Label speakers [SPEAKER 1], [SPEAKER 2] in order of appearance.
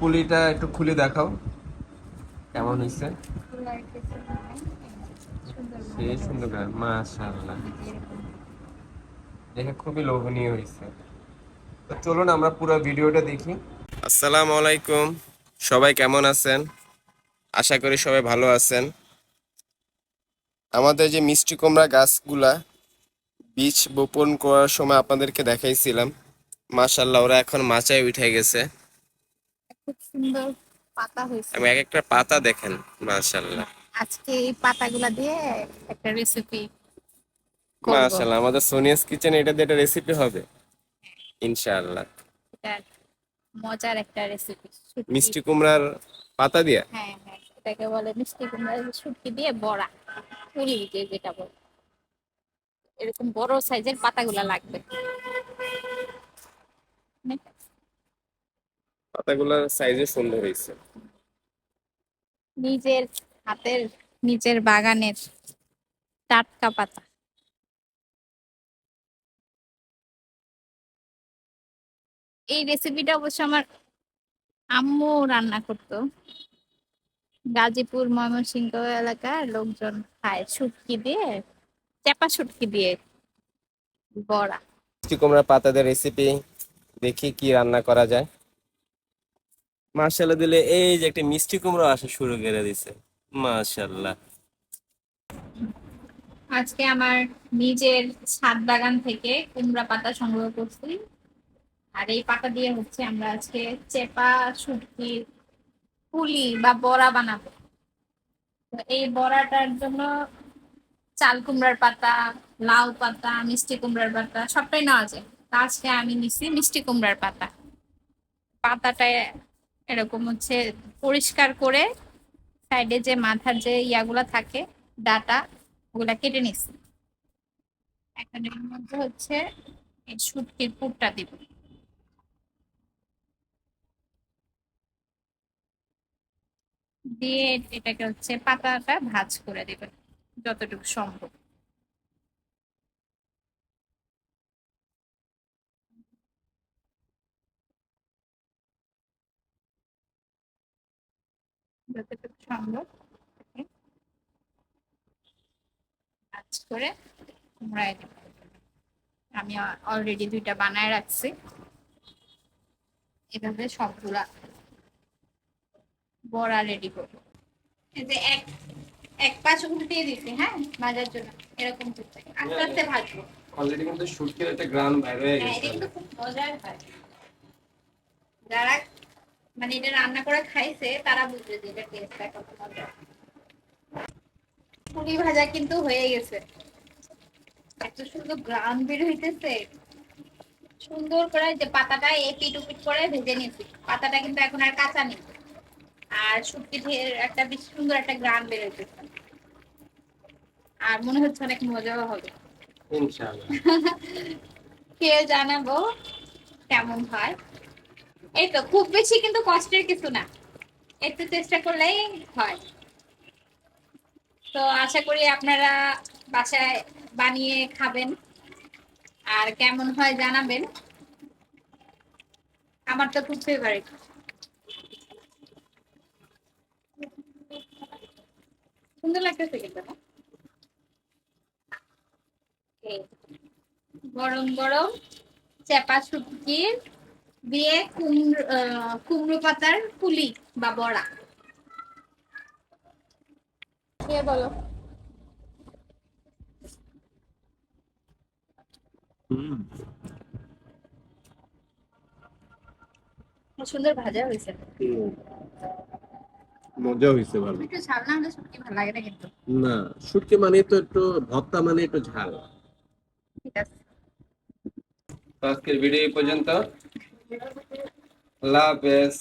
[SPEAKER 1] পুলিটা একটু খুলে দেখাও। কেমন হয়েছে দেখে খুবই লোভনীয় হয়েছে চলুন আমরা পুরো ভিডিওটা দেখি। আসসালামু আলাইকুম। সবাই কেমন আছেন? আশা করি সবাই ভালো আছেন। আমাদের যে মিষ্টি কুমড়া গাছগুলা, বীজ বপন করার সময় আপনাদেরকে দেখাইছিলাম। মাশাআল্লাহ, ওরা এখন মাচায় উঠে গেছে।
[SPEAKER 2] খুব সুন্দর পাতা হয়েছে।
[SPEAKER 1] আমি এক একটা পাতা দেখেন মাশাআল্লাহ।
[SPEAKER 2] আজকে এই পাতাগুলা দিয়ে একটা রেসিপি
[SPEAKER 1] মাশাআল্লাহ আমাদের সোনিয়াস কিচেন এটা দিয়ে একটা রেসিপি হবে। ইনশাআল্লাহ।
[SPEAKER 2] মজার একটা রেসিপি
[SPEAKER 1] মিষ্টি কুমড়ার পাতা দিয়া?
[SPEAKER 2] হ্যাঁ হ্যাঁ এটাকে বলে মিষ্টি কুমড়া শুটকি দিয়ে বড়া পুলি যে যেটা বলে। এরকম বড় সাইজের পাতাগুলা লাগবে।
[SPEAKER 1] পাতাগুলোর সাইজে সুন্দর হয়েছে।
[SPEAKER 2] নিজের হাতের নিজের বাগানের টাটকা পাতা। এই রেসিপিটা অবশ্য আমার আম্মু রান্না করতো। গাজীপুর ময়মনসিংহ এলাকার লোকজন খায় শুটকি দিয়ে চেপা শুটকি দিয়ে বড়া।
[SPEAKER 1] মিষ্টি কুমড়ার পাতা দিয়ে রেসিপি দেখি কি রান্না করা যায়? মাশাআল্লাহ দিলে এই যে একটা মিষ্টি কুমড়া আসা শুরু করে দিছে। মাশাআল্লাহ।
[SPEAKER 2] আজকে আমার নিজের ছাদ বাগান থেকে কুমড়া পাতা সংগ্রহ করছি। আর এই পাতা দিয়ে হচ্ছে আমরা আজকে চেপা শুটকির পুলি বা বড়া বানাবো। তো এই বড়াটার জন্য চাল কুমড়ার পাতা, লাউ পাতা, মিষ্টি কুমড়ার পাতা সবটাই নেওয়া যায়। আজকে আমি নিছি মিষ্টি কুমড়ার পাতা। পাতাটা এরকম হচ্ছে পরিষ্কার করে সাইডে যে মাথার যে ইয়াগুলা থাকে, ডাটা, ওগুলা কেটে নিছি এখন এর মধ্যে হচ্ছে এই শুটকির পুরটা দিব। দিয়ে এটাকে হচ্ছে পাতাটা ভাজ করে দিবেন, যতটুকু সম্ভব। যতটুকু সম্ভব ভাজ করে কুমড়ায় আমি অলরেডি দুইটা বানায় রাখছি। এভাবে সবগুলা বড়া রেডি করব। এই যে এক এক পাশ উল্টিয়ে দিছি হ্যাঁ? ভাজার জন্য এরকম করতে। আস্তে আস্তে ভাজবো।
[SPEAKER 1] অলরেডি কিন্তু শুটকির একটা গ্রান বাইরে হয়ে
[SPEAKER 2] এটা কিন্তু খুব মজার হয়। যারা মানে এটা রান্না করে খাইছে তারা বুঝবে যে এটা টেস্টটা কত মজার পুরি ভাজা কিন্তু হয়ে গেছে। এত সুন্দর গ্রান বের হইতেছে। সুন্দর করে যে পাতাটা এপিট উপিট করে ভেজে নিয়েছি। পাতাটা কিন্তু এখন আর কাঁচা নেই। আর শুটকি ঢের একটা বেশ সুন্দর একটা গ্রান বের হইতেছে। আর মনে হচ্ছে অনেক মজাও হবে।
[SPEAKER 1] ইনশাআল্লাহ।
[SPEAKER 2] খেয়ে জানাব কেমন হয়। এই তো, খুব বেশি কিন্তু কষ্টের কিছু না। একটু চেষ্টা করলেই হয়। তো আশা করি আপনারা বাসায় বানিয়ে খাবেন। আর কেমন হয় জানাবেন। আমার তো খুব ফেভারিট সুন্দর লাগতেছে কিন্তু গরম গরম, চেপা শুটকির দিয়ে কুমড়ো আহ, কুমড়ো পাতার পুলি বা বড়া। বলো? সুন্দর ভাজা হয়েছে।
[SPEAKER 1] মজা হয়েছে ভালো।
[SPEAKER 2] একটু ঝাল না হলে শুটকি ভালো লাগে না কিন্তু।
[SPEAKER 1] না শুটকি মানে তো একটু ভর্তা মানে একটু ঝাল।
[SPEAKER 2] ঠিক আছে।
[SPEAKER 1] আজকের ভিডিও এই পর্যন্ত। আল্লাহ হাফেজ।